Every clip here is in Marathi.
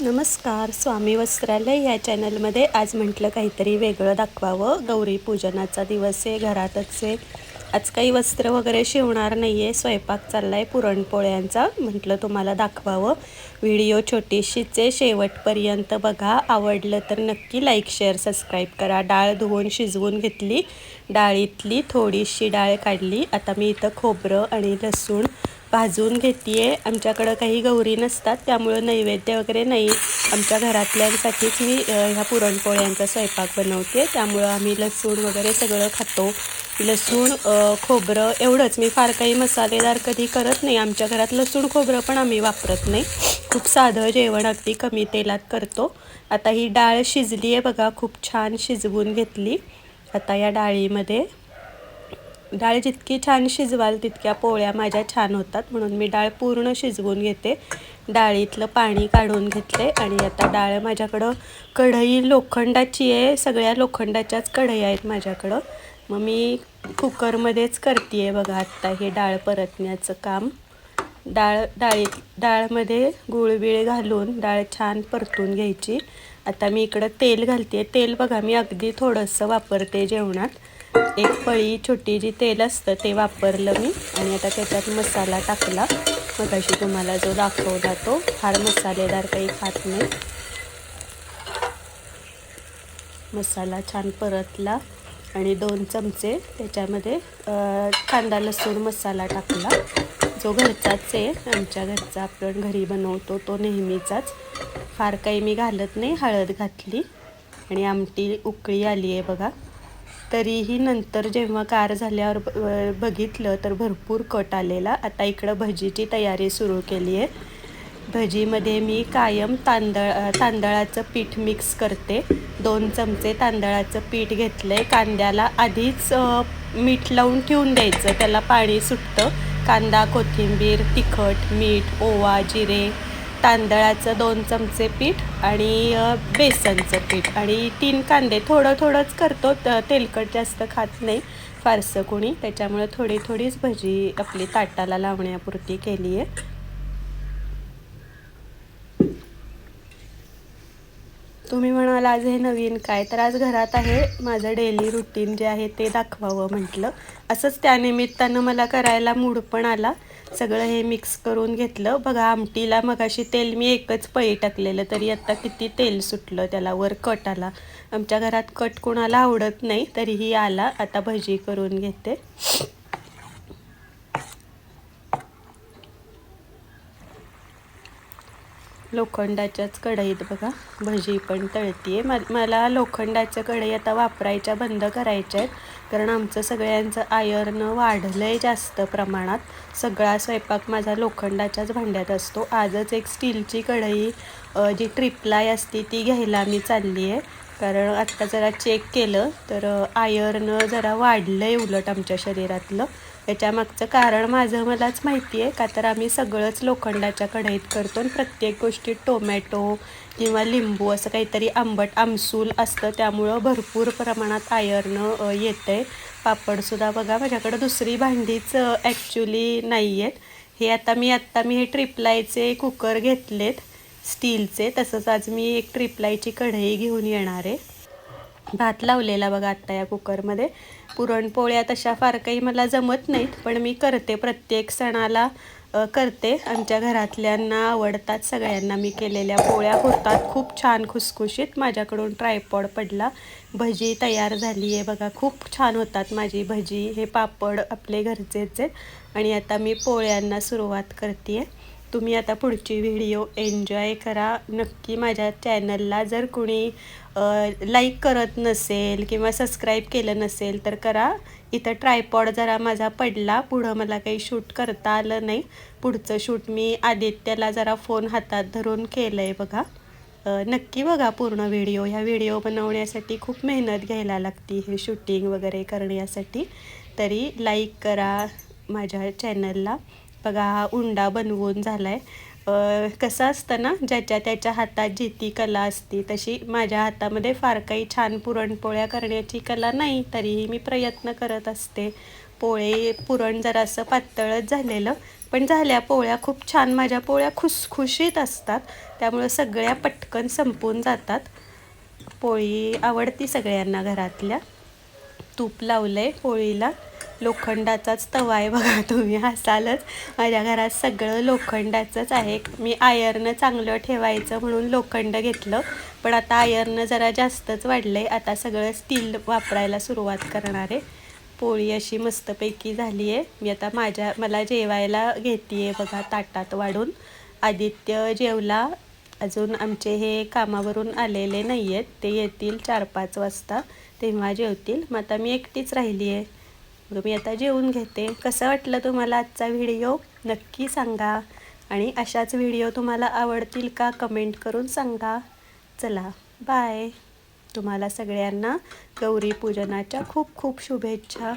नमस्कार स्वामी वस्त्रालय या चॅनलमध्ये आज म्हटलं काहीतरी वेगळं दाखवावं. गौरी पूजनाचा दिवस आहे घरातच आहे. आज काही वस्त्र वगैरे शिवणार नाही आहे स्वयंपाक चालला आहे पुरणपोळ्यांचा म्हटलं तुम्हाला दाखवावं. व्हिडिओ छोटीशीच आहे शेवटपर्यंत बघा. आवडलं तर नक्की लाईक शेअर सबस्क्राईब करा. डाळ धुवून शिजवून घेतली. डाळीतली थोडीशी डाळ काढली. आता मी इथं खोबरं आणि लसूण भाजून घेते आमच्याकडं काही गौरी नसतात त्यामुळं नैवेद्य वगैरे नाही. आमच्या घरातल्यांसाठीच मी ह्या पुरणपोळ्यांचा स्वयंपाक बनवते त्यामुळं आम्ही लसूण वगैरे सगळं खातो. लसूण खोबरं एवढंच. मी फार काही मसालेदार कधी करत नाही. आमच्या घरात लसूण खोबरं पण आम्ही वापरत नाही. खूप साधं जेवण अगदी कमी तेलात करतो. आता ही डाळ शिजली आहे बघा. खूप छान शिजवून घेतली. आता या डाळीमध्ये डाळ जितकी छान शिजवाल तितक्या पोळ्या माझ्या छान होतात. म्हणून मी डाळ पूर्ण शिजवून घेते. डाळीतलं पाणी काढून घेतले आणि आता डाळ माझ्याकडं कढई लोखंडाची आहे. सगळ्या लोखंडाच्याच कढई आहेत माझ्याकडं. मग मी कुकरमध्येच करते आहे बघा आत्ता हे डाळ परतण्याचं काम. डाळ डाळीत डाळमध्ये गुळबिळ घालून डाळ छान परतून घ्यायची. आता मी इकडं तेल घालते तेल बघा मी अगदी थोडंसं वापरते जेवणात. एक पळी छोटी जी तेल असतं ते वापरलं मी आणि आता त्याच्यात मसाला टाकला. मग अशी तुम्हाला जो दाखवला तो फार मसालेदार काही खात नाही. मसाला छान परतला आणि दोन चमचे त्याच्यामध्ये कांदा लसूण मसाला टाकला. जो घरचाच आहे आमच्या घरचा आपण घरी बनवतो तो नेहमीचाच. फार काही मी घालत नाही हळद घातली आणि आमटी उकळी आली आहे बघा. तरीही नंतर जेव्हा कार झाल्यावर बघितलं तर भरपूर कट आलेला. आता इकडं भजीची तयारी सुरू केली आहे. भजीमध्ये मी कायम तांदळ तांदळाचं पीठ मिक्स करते. दोन चमचे तांदळाचं पीठ घेतलं आहे कांद्याला आधीच मीठ लावून ठेवून द्यायचं. त्याला पाणी सुटतं. कांदा कोथिंबीर तिखट मीठ ओवा जिरे तांदळाचं दोन चमचे पीठ आणि बेसनचं पीठ. आणि तीन कांदे थोडं थोडंच करतो. तेलकट जास्त खात नाही. फारसं कोणी. त्याच्यामुळे थोडी थोडीच भजी आपली ताटाला लावण्यापुरती केली आहे तुम्ही म्हणाल आज हे नवीन काय? तर आज घरात आहे माझं डेली रुटीन जे आहे ते दाखवावं म्हटलं. असंच त्यानिमित्तानं मला करायला मूड पण आला. सगळं हे मिक्स करून घेतलं. बघा आमटीला मगाशी तेल मी एकच पळी टाकलेलं तरी आत्ता किती तेल सुटलं त्याला वर कट आला. आमच्या घरात कट कोणाला आवडत नाही तरीही आला. आता भजी करून घेते. लोखंडाच्याच कढईत बघा. भजी पण तळती आहे मला लोखंडाच्या कढई आता वापरायच्या बंद करायच्या आहेत. कारण आमचं सगळ्यांचं आयर्न वाढलं आहे जास्त प्रमाणात. सगळा स्वयंपाक माझा लोखंडाच्याच भांड्यात असतो. आजच एक स्टीलची कढई जी ट्रिपलाय असती ती घ्यायला मी चालली आहे कारण आत्ता जरा चेक केलं तर आयर्न जरा वाढलं आहे उलट आमच्या शरीरातलं. याच्यामागचं कारण माझं मलाच माहिती आहे का तर आम्ही सगळंच लोखंडाच्या कढईत करतो आणि प्रत्येक गोष्टीत टोमॅटो किंवा लिंबू असं काहीतरी आंबट आमसूल असतं त्यामुळं भरपूर प्रमाणात आयर्न येतं आहे पापडसुद्धा बघा माझ्याकडं दुसरी भांडीच ॲक्च्युली नाही आहेत हे आता मी आत्ता मी हे ट्रिपलायचे कुकर घेतलेत स्टीलचे. तसंच आज मी एक ट्रिपलायची कढई घेऊन येणार आहे. भात लावलेला बघा आत्ता या कुकरमध्ये. पुरणपोळ्या तशा फार काही मला जमत नाहीत पण मी करते. प्रत्येक सणाला करते. आमच्या घरातल्यांना आवडतात सगळ्यांना मी केलेल्या पोळ्या होतात. खूप छान खुसखुशीत माझ्याकडून ट्रायपॉड पडला. भजी तयार झाली आहे बघा खूप छान होतात माझी भजी. हे पापड आपले घरचेच आहेत आणि आता मी पोळ्यांना सुरुवात करते आहे तुम्ही आता पुढची व्हिडिओ एन्जॉय करा. नक्की माझ्या चॅनलला जर कुणी लाईक करत नसेल किंवा सबस्क्राईब केलं नसेल तर करा. इथं ट्रायपॉड जरा माझा पडला. पुढं मला काही शूट करता आलं नाही. पुढचं शूट मी आदित्यला जरा फोन हातात धरून केलं आहे बघा नक्की बघा पूर्ण व्हिडिओ ह्या व्हिडिओ बनवण्यासाठी खूप मेहनत घ्यायला लागती हे शूटिंग वगैरे करण्यासाठी. तरी लाईक करा माझ्या चॅनलला बघा हा उंडा बनवून झाला आहे कसं असतं ना ज्याच्या त्याच्या हातात जी ती कला असती तशी माझ्या हातामध्ये फार काही छान पुरणपोळ्या करण्याची कला नाही तरीही मी प्रयत्न करत असते. पोळे पुरण जरासं पातळच झालेलं पण झाल्या पोळ्या खूप छान माझ्या पोळ्या खुसखुशीत असतात. त्यामुळं सगळ्या पटकन संपून जातात. पोळी आवडती सगळ्यांना घरातल्या. तूप लावलं आहे पोळीला. लोखंडाचाच तवा आहे बघा तुम्ही हसालच माझ्या घरात सगळं लोखंडाचंच आहे. मी आयर्न चांगलं ठेवायचं म्हणून लोखंड घेतलं. पण आता आयर्न जरा जास्तच वाढलं आहे आता सगळं स्टील वापरायला सुरुवात करणार आहे. पोळी अशी मस्तपैकी झाली आहे. मी आता माझ्या मला जेवायला घेते आहे बघा ताटात वाढून. आदित्य जेवला. अजून आमचे हे कामावरून आलेले नाही आहेत ते येतील चार पाच वाजता. तेव्हा जेवतील. मग आता मी एकटीच राहिली आहे मग मी आता जेवून घेते. कसं वाटलं तुम्हाला आजचा व्हिडिओ? नक्की सांगा. आणि अशाच व्हिडिओ तुम्हाला आवडतील का कमेंट करून सांगा. चला बाय. तुम्हाला सगळ्यांना गौरी पूजनाच्या खूप खूप शुभेच्छा.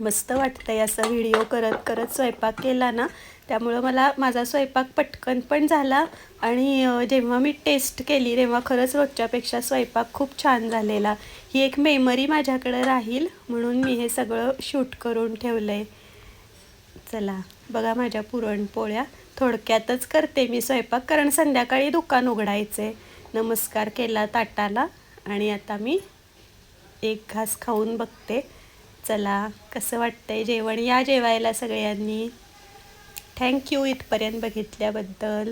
मस्त वाटतंय असं व्हिडिओ करत करत स्वयंपाक केला ना त्यामुळं मला माझा स्वयंपाक पटकन पण झाला. आणि जेव्हा मी टेस्ट केली तेव्हा खरंच रोजच्यापेक्षा स्वयंपाक खूप छान झालेला. ही एक मेमरी माझ्याकडे राहील म्हणून मी हे सगळं शूट करून ठेवलं आहे चला बघा माझ्या पुरणपोळ्या. थोडक्यातच करते मी स्वयंपाक कारण संध्याकाळी दुकान उघडायचे नमस्कार केला ताटाला आणि आता मी एक घास खाऊन बघते. चला कसं वाटतंय जेवण? या जेवायला सगळ्यांनी. थँक्यू इथपर्यंत बघितल्याबद्दल.